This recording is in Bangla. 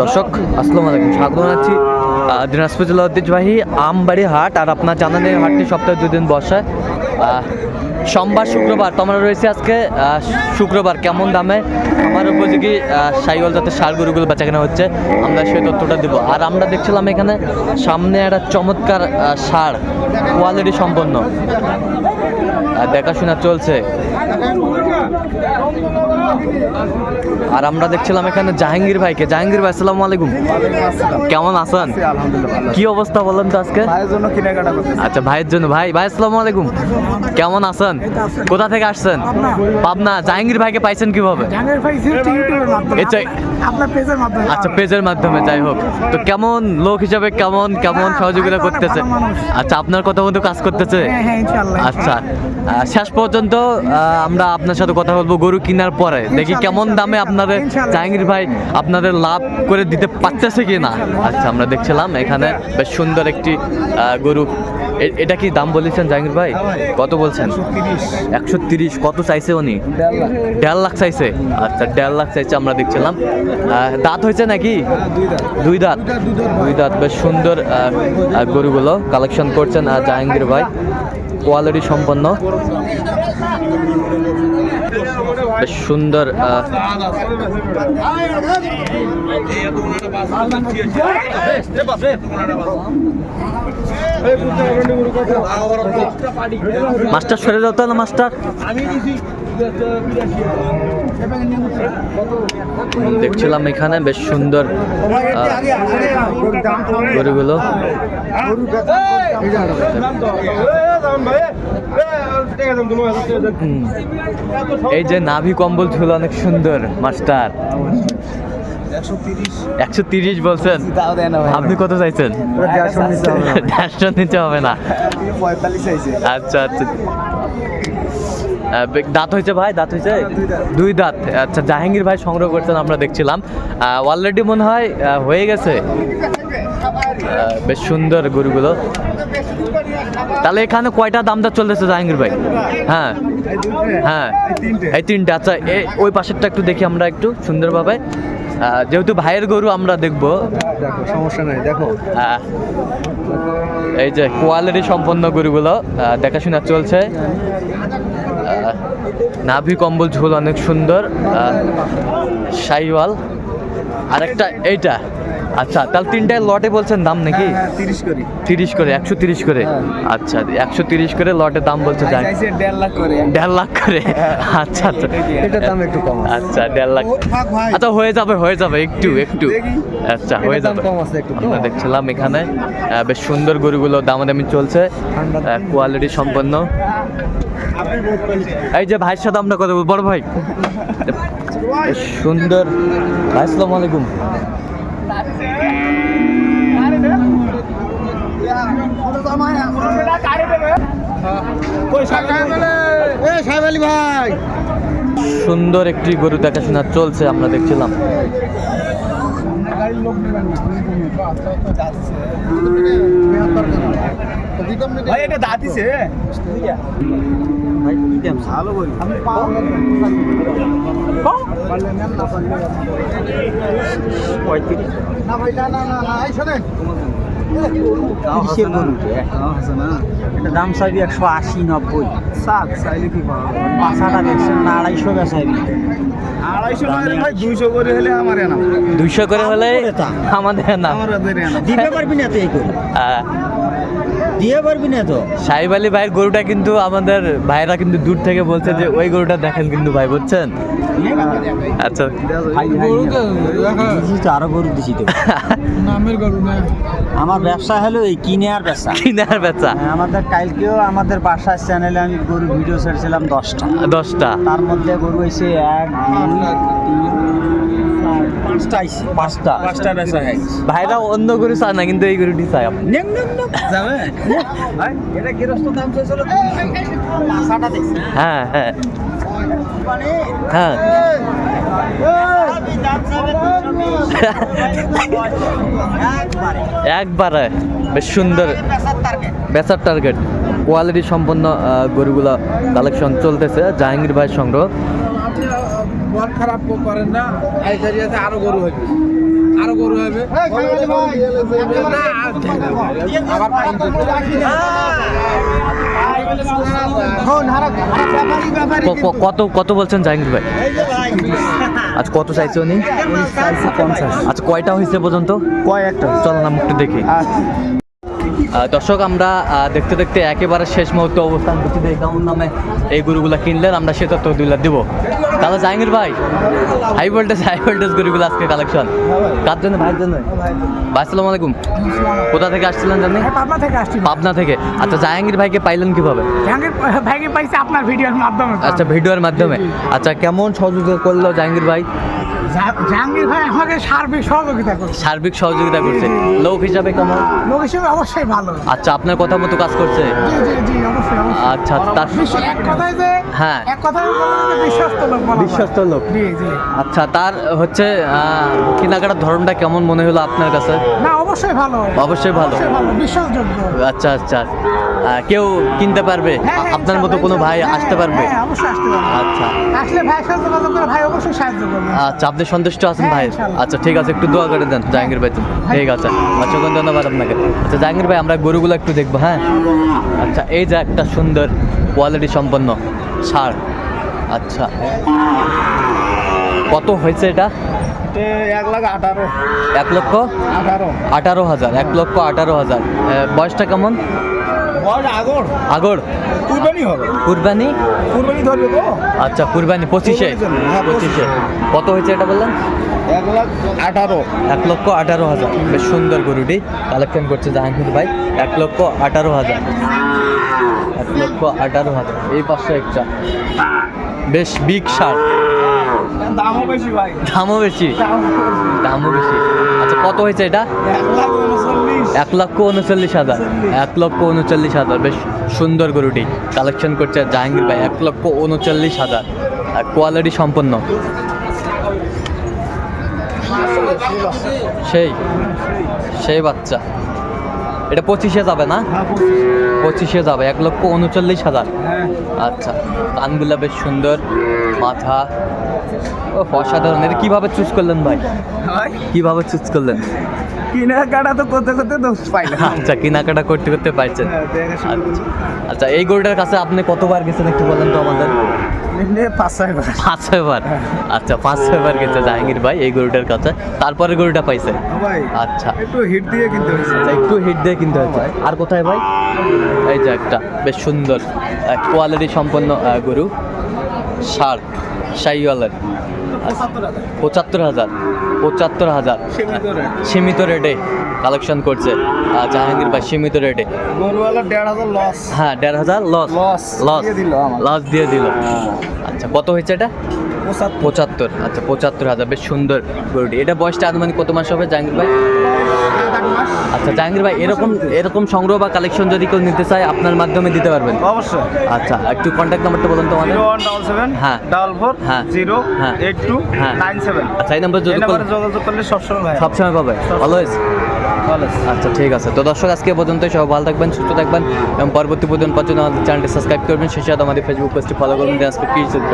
দর্শক, আসসালামু আলাইকুম, স্বাগত জানাচ্ছি দিনাজপুর জেলা ঐতিহ্যবাহী আমবাড়ি হাট। আর আপনার জানান এই হাটটি সপ্তাহে দুদিন বসে। সোমবার, শুক্রবার, তো আমরা রয়েছে আজকে শুক্রবার, কেমন দামে? আমার উপযোগী সাইকেল যাতে সার গরুগুলো বেচা কেনা হচ্ছে। আমরা সেই তথ্যটা দেবো। আর আমরা দেখছিলাম এখানে সামনে একটা চমৎকার সার কোয়ালিটি সম্পন্ন। দেখাশোনা চলছে। আর আমরা দেখছিলাম এখানে জাহাঙ্গীর ভাইকে। জাহাঙ্গীর ভাই আসসালামু আলাইকুম। কেমন আছেন? কি অবস্থা বলেন তো আজকে? আচ্ছা ভাইয়ের জন্য। ভাই ভাই আসসালামু আলাইকুম। কেমন আছেন? কোথা থেকে আসছেন? পাবনা। জাহাঙ্গীর ভাইকে পাইছেন কীভাবে? আচ্ছা। পেজের মাধ্যমে যাই হোক। তো কেমন লোক হিসাবে কেমন কেমন হ্যাঁ, সহযোগিতা করতেছে? আচ্ছা আপনার কথা মতো কাজ করতেছে? হ্যাঁ হ্যাঁ আচ্ছা শেষ পর্যন্ত আমরা আপনার সাথে কথা বলব গরু কেনার পরে। দেখি কেমন দামে আপনাদের। জাহাঙ্গীর ভাই আপনাদের লাভ করে দিতে পারতেছে কি না আচ্ছা আমরা দেখছিলাম এখানে বেশ সুন্দর একটি গরু। এটা কি দাম বলেছেন জাহাঙ্গীর ভাই? কত বলছেন? একশো তিরিশ। কত চাইছে উনি? দেড় লাখ চাইছে। আচ্ছা দেড় লাখ চাইছে আমরা দেখছিলাম। দাঁত হয়েছে নাকি? দুই দাঁত। দুই দাঁত বেশ সুন্দর গরুগুলো কালেকশন করছেন জাহাঙ্গীর ভাই। কোয়ালিটি সম্পন্ন। বেশ সুন্দর আহ, মাস্টার সরে যাও তাহলে মাস্টার। দেখছিলাম এখানে বেশ সুন্দর গরুগুলো। এই যে নাভি কম্বল ছিল অনেক সুন্দর মাস্টার। একশো তিরিশ বলছেন। আপনি কত চাইছেন? দেড়শো নিতে হবে না। আচ্ছা আচ্ছা। দাঁত হয়েছে ভাই দাঁত হয়েছে? দুই দাঁত। আচ্ছা জাহাঙ্গীর ভাই সংগ্রহ করছেন আমরা দেখছিলাম। অলরেডি মনে হয় হয়ে গেছে। বেশ সুন্দর গরুগুলো। তাহলে এখানে কয়টা দাম দর চলতেছে জাহাঙ্গীর ভাই? হ্যাঁ। হ্যাঁ। এই তিনটে। আচ্ছা ওই পাশেরটা একটু দেখি আমরা একটু সুন্দরভাবে। যেহেতু ভাইয়ের গরু আমরা দেখব। দেখো সমস্যা নাই দেখো। এই যে কোয়ালিটি সম্পন্ন গরুগুলো দেখাশোনা চলছে। নাভি কম্বল ঝোল অনেক সুন্দর শাইওয়াল আরেকটা এইটা। আচ্ছা তাহলে তিনটায় লটে বলছেন দাম নাকি? হ্যাঁ, তিরিশ করি। তিরিশ করে একশো তিরিশ করে? হ্যাঁ। আচ্ছা একশো তিরিশ করে লটের দাম বলছে দেড় লাখ করে। দেড় লাখ করে? আচ্ছা আচ্ছা। এটার দাম একটু কম আচ্ছা দেড় লাখ। আচ্ছা হয়ে যাবে হয়ে যাবে একটু একটু। আচ্ছা হয়ে যাবে। আমরা দেখছিলাম এখানে বেশ সুন্দর গরুগুলো দামাদামি চলছে কোয়ালিটি সম্পন্ন। এই যে ভাইয়ের সাথে আমরা কথা বলব বড় ভাই। সুন্দর। আসসালামু আলাইকুম। ভাই সুন্দর একটি গরু দেখাশোনা চলছে আমরা দেখছিলাম। ভাই এটা দাঁতিছে ভালো বলি আমি না ভাই না না না না এই শোনেন। তিরিশের গরু এটা দাম চাইবি একশো আশি নব্বই। সাত চাইলে কি পাঁচাটা দেখছেন না আড়াইশো বেচাইবি আড়াইশো দুইশো করে হলে আমার দুইশো করে হলে আমাদের না দিতে পারবি না তো এই গরু আহ, দিয়ে পারবি না তো? সাহেব আলী ভাইয়ের গরুটা কিন্তু আমাদের ভাইরা কিন্তু দূর থেকে বলছে যে ওই গরুটা দেখেন কিন্তু ভাই বুঝছেন? আচ্ছা। আরও গরু দিছি তো। নামের গরু না। আমার ব্যবসা হলো এই কিনে আর বেচা কিনার বেচা হ্যাঁ, আমাদের কালকেও আমাদের বাসার চ্যানেলে আমি গরু ভিডিও ছেড়েছিলাম দশটা। দশটা? তার মধ্যে গরু হয়েছে এক দুই তিন চার, পাঁচটা আইছে। পাঁচটা। পাঁচটা বেচা হয়েছে ভাইরা অন্য গরু চায় না কিন্তু এই গরুটি চায় আমরা নেন নেন নেন। যাবে? এটা গৃহস্থ দাম চাইছিল। পাঁচাটা দেখছি। হ্যাঁ হ্যাঁ। মানে হ্যাঁ। একবারে। বেশ সুন্দর। বেচার টার্গেট কোয়ালিটি সম্পন্ন গরুগুলা কালেকশন চলতেছে। জাহাঙ্গীর ভাইয়ের সংগ্রহ। মন খারাপ করেন না। এই এরিয়াতে আরও গরু হইবে আরও গরু হবে। আবার কত কত বলছেন জাহাঙ্গীর ভাই? আজ কত চাইছে উনি? আচ্ছা কয়টা হয়েছে পর্যন্ত? কয়েকটা চলো না একটু দেখি। আহ, দর্শক আমরা দেখতে দেখতে একেবারে শেষ মুহূর্তে অবস্থান করছি। কেমন নামে এই গরুগুলা কিনলেন আমরা সে তথ্য দুইলা দিব। তাহলে জাহাঙ্গীর ভাই হাই ভোল্টেজ হাই ভোল্টেজ গরুগুলো আজকে কালেকশন কার জন্য? ভাইয়ের জন্য। ভাই আসসালামু আলাইকুম। কোথা থেকে আসছিলেন জানি? পাবনা থেকে আসছি। পাবনা থেকে। আচ্ছা জাহাঙ্গীর ভাইকে পাইলেন কীভাবে? জাহাঙ্গীর ভাইকে পাইছি আপনার ভিডিওর মাধ্যমে। আচ্ছা ভিডিওর মাধ্যমে। আচ্ছা কেমন সহযোগিতা করল জাহাঙ্গীর ভাই? জাহাঙ্গীর ভাই আমাকে সার্বিক সহযোগিতা করছে। সার্বিক সহযোগিতা করছে। লোক হিসাবে কেমন? লোক হিসেবে অবশ্যই ভালো। আচ্ছা আপনার কথা মতো কাজ করছে? জি জি জি অবশ্যই অবশ্যই। আচ্ছা তার এক কথায় যে হ্যাঁ। এক কথায় বিশ্বস্ত লোক বিশ্বস্ত লোক। জি জি। আচ্ছা তার হচ্ছে আহ, কেনাকাটার ধরনটা কেমন মনে হলো আপনার কাছে? না অবশ্যই ভালো। অবশ্যই ভালো। অবশ্যই ভালো বিশ্বাসযোগ্য। আচ্ছা আচ্ছা। কেউ কিনতে পারবে? হ্যাঁ, হ্যাঁ, আপনার মতো কোনো ভাই আসতে হ্যাঁ, পারবে? হ্যাঁ অবশ্যই আসতে পারবে। আচ্ছা। আসলে ভাইয়ের সাথে যোগাযোগ করে ভাই অবশ্যই সাহায্য করবে। আচ্ছা আপনি সন্তুষ্ট আছেন ভাই? আচ্ছা ঠিক আছে একটু দোয়া করে দেন জাহাঙ্গীর ভাই ঠিক আছে অসংখ্য ধন্যবাদ আপনাকে। আচ্ছা জাহাঙ্গীর ভাই আমরা গরুগুলো একটু দেখব হ্যাঁ? আচ্ছা এই যে একটা সুন্দর কোয়ালিটি সম্পন্ন সার। আচ্ছা কত হয়েছে এটা? এক লাখ আঠারো। এক লক্ষ আঠারো। আঠারো হাজার এক লক্ষ আঠারো হাজার। বয়সটা কেমন? আগর। আগর। কুরবানি হবে। কুরবানি? কুরবানি ধরবে তো? আচ্ছা কুরবানি পঁচিশে। হ্যাঁ, পঁচিশে। কত হয়েছে এটা বললেন? এক লাখ আঠারো। এক লক্ষ আঠারো হাজার। বেশ সুন্দর গরুটি। কালেকশন করছে জাহাঙ্গীর ভাই। এক লক্ষ আঠারো হাজার। এক লক্ষ আঠারো হাজার। এই পাশে একটা বেশ বিগ সার। দামও বেশি ভাই। দামও বেশি? দামও বেশি। আচ্ছা কত হয়েছে এটা? এক লক্ষ উনচল্লিশ হাজার। এক লক্ষ উনচল্লিশ হাজার। বেশ সুন্দর গরুটি। কালেকশন করছে জাহাঙ্গীর ভাই। এক লক্ষ উনচল্লিশ হাজার। আর কোয়ালিটি সম্পন্ন। সেই। সেই বাচ্চা। এটা পঁচিশে যাবে না? হ্যাঁ, পঁচিশে। যাবে এক লক্ষ উনচল্লিশ হাজার। হ্যাঁ। আচ্ছা কানগুলা বেশ সুন্দর মাথা। ও অসাধারণ। এটা কীভাবে চুজ করলেন ভাই? কীভাবে কীভাবে চুজ করলেন? কেনাকাটা তো করতে করতে দোষ পাই না। আচ্ছা কেনাকাটা করতে করতে পারছেন হ্যাঁ, করছি। আচ্ছা এই গরুটার কাছে আপনি কতবার গেছেন একটু বলেন তো আমাদের? পাঁচ পাঁচ ছয়বার আচ্ছা পাঁচ ছয়বার গেছে জাহাঙ্গীর ভাই এই গরুটার কাছে। তারপরে গরুটা পাইছে? আচ্ছা। একটু হিট দিয়ে কিনতে হয়েছে। আচ্ছা, একটু হিট দিয়ে কিনতে আর কোথায় ভাই? এই যে একটা বেশ সুন্দর কোয়ালিটি সম্পন্ন গরু। সার শাইওয়ালের পঁচাত্তর হাজার। পঁচাত্তর হাজার। সীমিত রেটে কালেকশন করছে জাহাঙ্গীর ভাই সীমিত রেটে হ্যাঁ দেড় হাজার লস লস দিয়ে দিল আমার। লস দিয়ে দিল। আচ্ছা কত হয়েছে এটা? পঁচাত্তর। পঁচাত্তর। আচ্ছা পঁচাত্তর হাজার। বেশ সুন্দর গরুটি। এটা বয়সটা আনুমানিক কত মাস হবে জাহাঙ্গীর ভাই? আচ্ছা জাহাঙ্গীর ভাই এরকম এরকম সংগ্রহ বা কালেকশন যদি কেউ নিতে চায় আপনার মাধ্যমে দিতে পারবেন? অবশ্যই। আচ্ছা একটু কন্ট্যাক্ট নাম্বারটা বলুন তো আমাদের। জিরো ওয়ান ডাবল সেভেন হ্যাঁ। ডাবল ফোর হ্যাঁ। জিরো হ্যাঁ। এইট টু হ্যাঁ। নাইন সেভেন আচ্ছা এই নাম্বার যোগাযোগ করলে সবসময় সবসময় পাবে। অলওয়েজ আচ্ছা ঠিক আছে। তো দর্শক আজকে পর্যন্ত সবাই ভালো থাকবেন সুস্থ থাকবেন। এবং পরবর্তী পর্যন্ত পর্যন্ত আমাদের চ্যানেলটি সাবস্ক্রাইব করবেন। সেই সাথে আমাদের ফেসবুক পেজটি ফলো করবেন। কৃষি চিত্র।